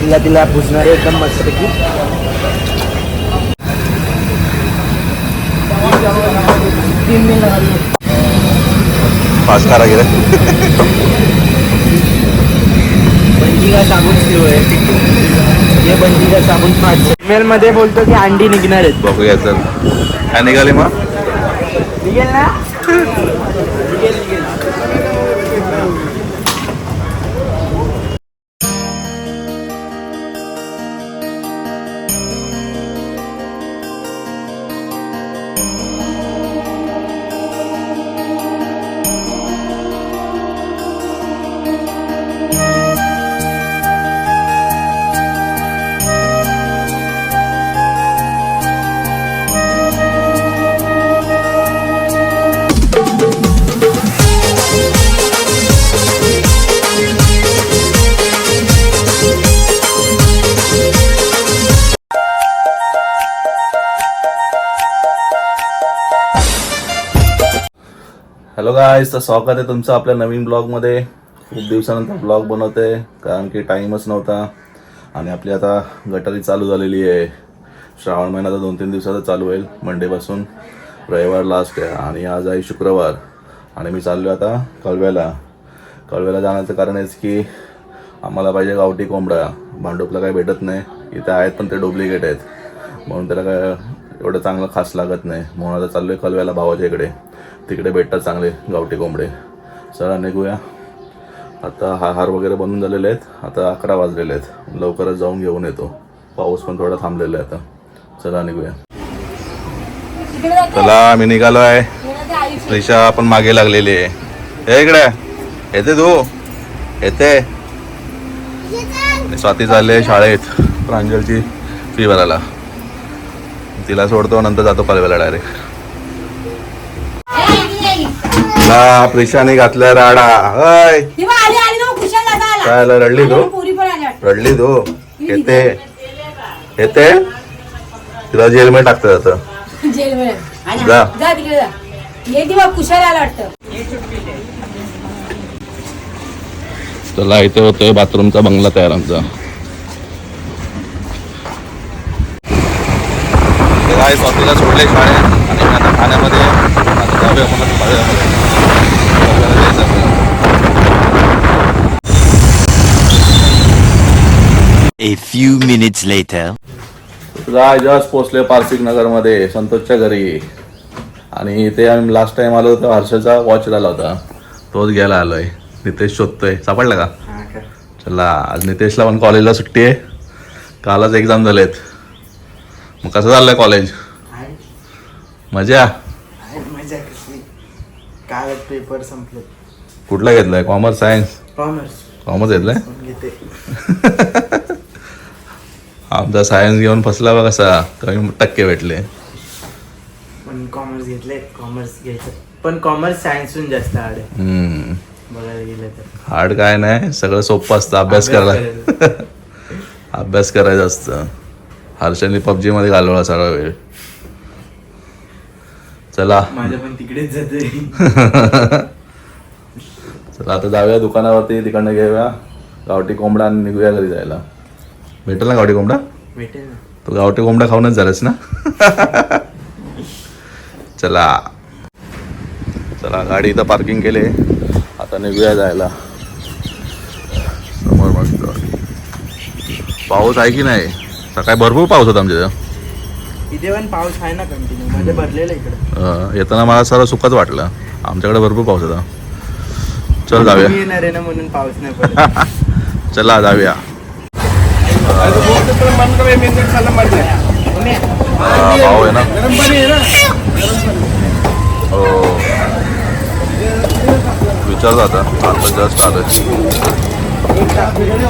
तिला तिला भुजणारे एकदम मस्तपैकी. तीन मिनिट लागली. पाच कारा गेले बंजी का साबून सुरू आहे. हे बंजी का साबून पाच. मेल मध्ये बोलतो की अंडी निघणार आहेत. बघूया चल. काय निघाली मग? निघेल ना? हॅलो गायस तर स्वागत आहे तुमचं आपल्या नवीन ब्लॉगमध्ये खूप दिवसानंतर ब्लॉग बनवते कारण की टाईमच नव्हता. आणि आपली आता गटारी चालू झालेली आहे. श्रावण महिना तर दोन तीन दिवसाचा चालू होईल मंडेपासून रविवार लास्ट आहे आणि आज आहे शुक्रवार. आणि मी चाललो आता कळव्याला. कळव्याला जाण्याचं कारण हेच की आम्हाला पाहिजे गावठी कोंबडा. भांडुपला काही भेटत नाही. इथे आहेत पण ते डुप्लिकेट आहेत. म्हणून त्याला काय एवढं चांगलं खास लागत नाही. म्हणून आता चाललो आहे कलव्याला भावाच्या इकडे. तिकडे भेटतात चांगले गावठी कोंबडे. चला निघूया. आता हा हार वगैरे बनून झालेले आहेत. आता अकरा वाजलेले आहेत. लवकरच जाऊन घेऊन येतो. पाऊस पण थोडा थांबलेला आहे आता. चला निघूया. चला मी निघालो आहे. रिक्षा पण मागे लागलेली आहे. हे इकडे. येते तू. येते. स्वाती चालले शाळेत प्रांजलची फी भरायला. तिला सोडतो नंतर जातो कलवेला डायरेक्ट ला प्रिशाने घातल्या राडा. आला काय रडली तू? रडली तू? येते. येते? तिला जेलमध्ये टाकतं जातं. जा. चला इथे होतोय बाथरूमचा बंगला तयार आमचा. काय स्वातीला सोडले शाळेत आणि मी आता ठाण्यामध्ये म्हणत बाजारामध्ये. आपल्याला जायचं. A few minutes later. Rai just पोचले पारसिक नगरमध्ये संतोषच्या घरी आणि इथे आम्ही लास्ट टाइम आलो होतो हर्षाचा वॉच राहिला होता तोच घ्यायला आलोय नितेश शोधतोय सापडला का चला आज नितेशला पण कॉलेजला सुट्टी आहे कालच एक्झाम झालेत मग कसं चाललंय कॉलेज मजा? मजा कसली काय पेपर संपले. कुठला घेतलाय? कॉमर्स सायन्स कॉमर्स कॉमर्स घेतलाय? घेते? आमचा सायन्स घेऊन फसला बा कसा कमी टक्के भेटले. पण कॉमर्स घेतले कॉमर्स घ्यायचं. पण कॉमर्स सायन्सहून जास्त हार्ड आहे. बघायला गेलं तर. हार्ड काय नाही. सगळं सोपं असतं. अभ्यास करायला. अभ्यास करायचा असतं. हर्षाने पबजी मध्ये घालवला सगळा वेळ. चला. पण तिकडेच जाते. चला आता जाऊया दुकानावरती तिकडनं घेऊया. गावठी कोंबडा आणि निघूया घरी जायला. भेटेल ना गावठी कोंबडा? भेटेल तो गावठी कोंबडा खाऊनच झालास ना? चला. चला गाडी इथं पार्किंग केले. आता निघूया जायला. समोर मस्त पाऊस आहे की नाही? सकाळी भरपूर पाऊस होता आमच्या इथं. इथे पण पाऊस आहे ना कंटिन्यू मध्ये भरलेलं इकडे. अं, येताना मला सर्व सुखच वाटलं. आमच्याकडे भरपूर पाऊस होता. चल जाऊया. मी येणार आहे ना म्हणून पाऊस नाही पडत. चला जाऊया. हा, भाऊ आहे ना. हो. विचारतो आता. आता जस्ट आलोय.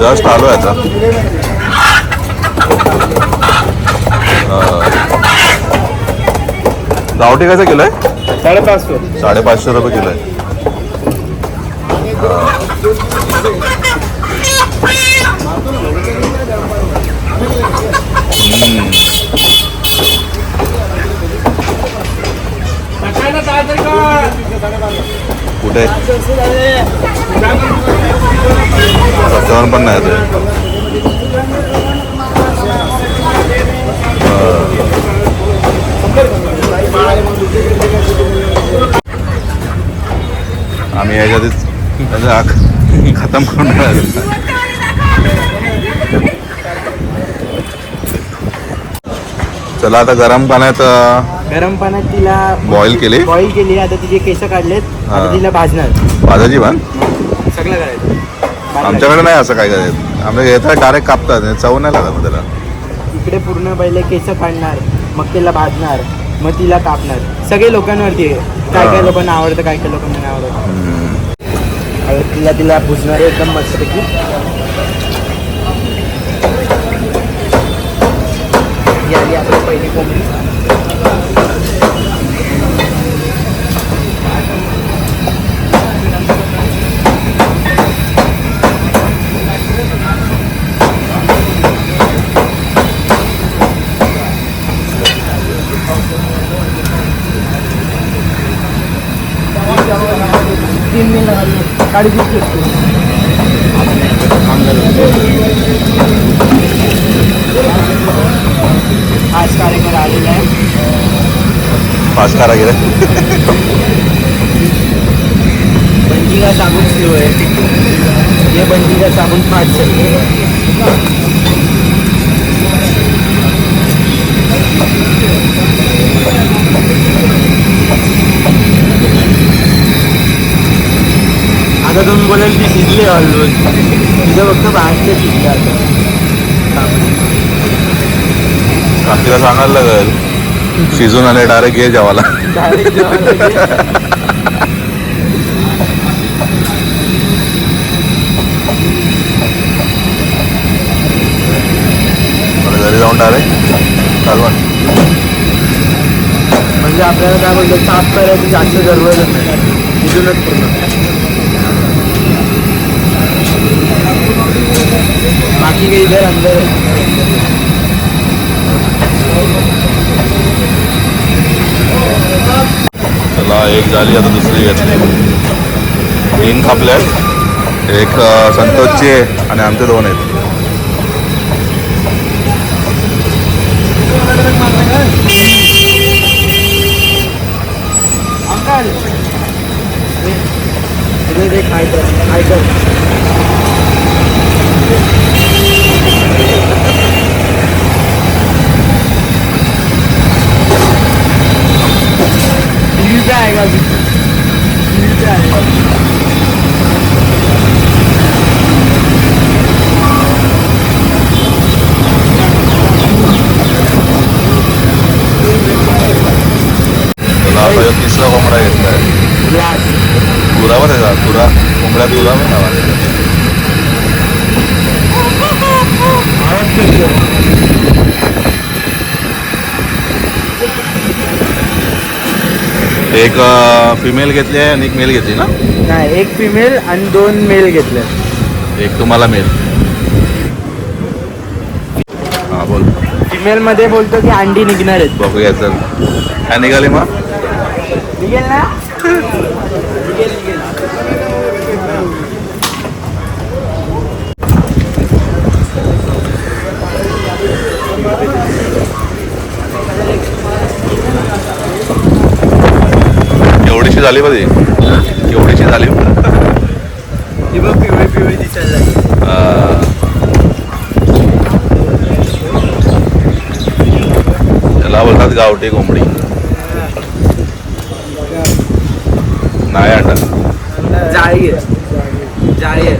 जस्ट आलोय आता. गावठी कसं किलो आहे साडेपाचशे. साडेपाचशे रुपये किलो आहे कुठे पण नाही आम्ही याच्या आधीच आख खतम करून. चला आता गरम पाण्यात गरम पाण्यात तिला बॉईल केली. बॉईल केली. आता तिचे केस काढलेत. आता तिला भाजणार. भाजाची भान? सगळं करायचं. आमच्याकडे नाही असं काय करायचं. आमच्या येतात डायरेक्ट कापतात. चव नाही लागत त्याला. इकडे पूर्ण पहिले केस काढणार. मग तिला भाजणार. मग तिला कापणार. सगळे लोकांवरती आहे. काय काय. लोकांना आवडतं काय काय लोकांना नाही आवडत. तिला तिला भुजणार आहे एकदम मस्तपैकी. ही आली आपली पहिली कोंबडी तीन मिनिट काढी आज कार्यक्रम आलेला आहे पाच कारा गेले बंजी का साबुन सुरू आहे ये बंजी का साबुन पाच है आता तुम्ही बोलाल की शिजले ऑलमोस्ट तिथं फक्त भाजले शिजले आता. काकीला सांगायला लागेल शिजून आले डायरेक्ट घे जेवायला. घरी जाऊन डायरेक्ट चालवण म्हणजे आपल्याला काय बोलतो साफ करायची जास्त जरूरतच नाही. तिथूनच पूर्ण. बाकी के इधर अंदर. चला एक झाली आता दुसरी घेतली तीन खापले आहेत एक संतोषची आहे आणि आमचे दोन आहेत अंकल इधर देख हाय कर हाय कर टीवी पे आएगा अभी टीवी पे आएगा चला आता ह्यो तिसरा कोंबडा घेतलाय ग्लास तुरा बरं त्याचा तुरा कोंबड्या तुरा पण नावा त्याचा. आवाज करतो एक फिमेल घेतली आहे आणि एक मेल घेतली ना? नाही एक फिमेल आणि दोन मेल घेतले. एक तुम्हाला मेल हा बोल. फिमेल मध्ये बोलतो की अंडी निघणार आहेत. बघूया चल. काय निघाली मग? निघेल ना? निघेल निघेल झाली ती. एवढीशी झाली? पिवळी दिसायला त्याला बोलतात गावठी कोंबडी. नाही अंडा जाळी जाळी आहे.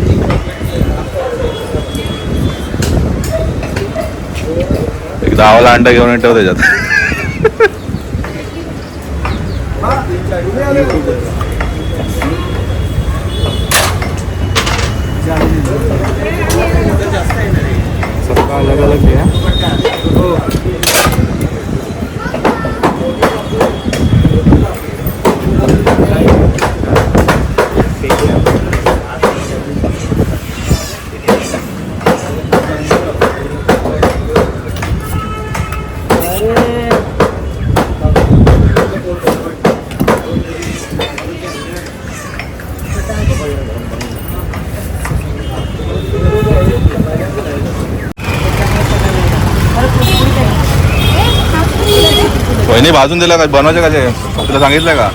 एक दहावाला अंडा घेऊन ठेव त्याच्यात. सबका अलग अलग है। वहिनी भाजून दिला का? बनवायचे का ते? तुला सांगितलं का?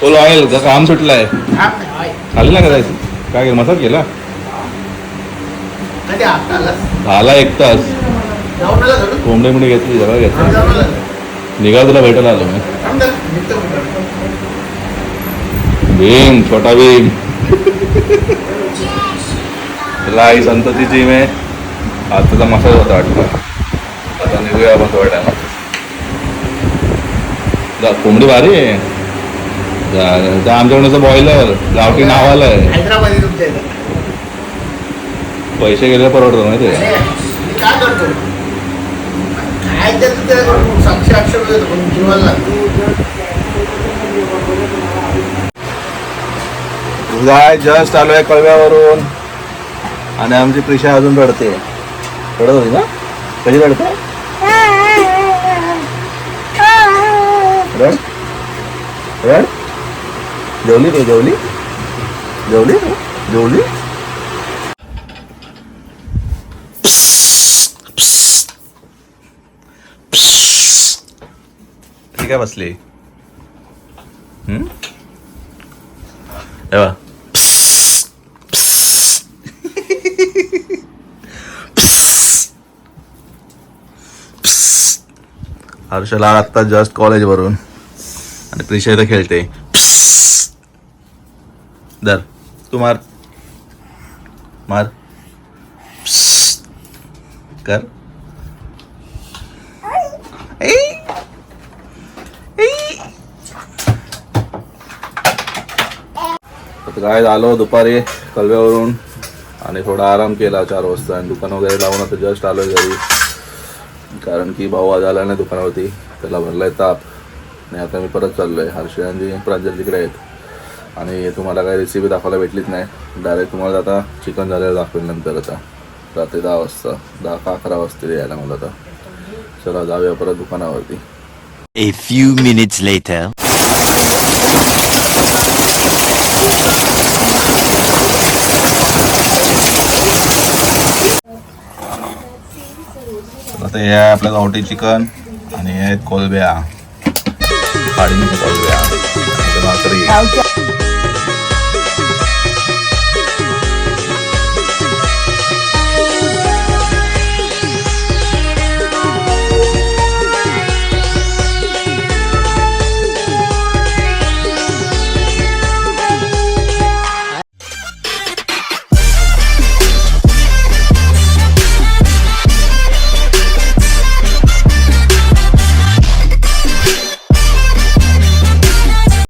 फुल ऑइल का काम सुटलंय. खाली ना करायचं काय केलं? मसाज केला? झाला एक तास. कोंबडी मुंडी घेतली जरा घेतली. निघा तुला भेटायला आलो मी. भीम छोटा भीम. तुला आई संततीची मी आज तुला मसाज होता वाटतं. आता निघूया आपण थोड्या टायमात जा, कोंबडी भारी आहे. आमच्याकडचं बॉयलर गावठी नावाला आहे. पैसे गेले परवडतो माहिती आहे. आठशे रुपये पण जीवाला लागतो. गाय जस्ट आलोय कळव्यावरून. आणि आमची प्रिशा अजून रडते. रडत होती ना? कधी रडते? रड. रड. जेवली रे जेवली? जेवली जेवली? ठीक काय बसली? हम्म? हर्षला आत्ता जस्ट कॉलेज वरून. आणि प्रिशा इथं खेळते. दर तू मार. मार. कर. आता काय झालो दुपारी कलव्यावरून आणि थोडा आराम केला चार वाजता. आणि दुकान वगैरे लावून आता जस्ट आलो घरी. कारण की भाऊ आज आला नाही दुकानावरती. त्याला भरलाय ताप. आणि आता मी परत चाललो आहे हर्षयांची प्रांजल तिकडे आहेत. आणि तुम्हाला काही रेसिपी दाखवायला भेटलीच नाही. डायरेक्ट तुम्हाला आता चिकन झालेलं दाखवेल नंतर आता. रात्री दहा वाजता. दहा का अकरा वाजता यायला मला आता. चला जाऊया परत दुकानावरती. A few minutes later. आता हे आहे आपलं गावठी चिकन आणि हे आहेत कोलब्या. काढी कोलब्या. भाकरी.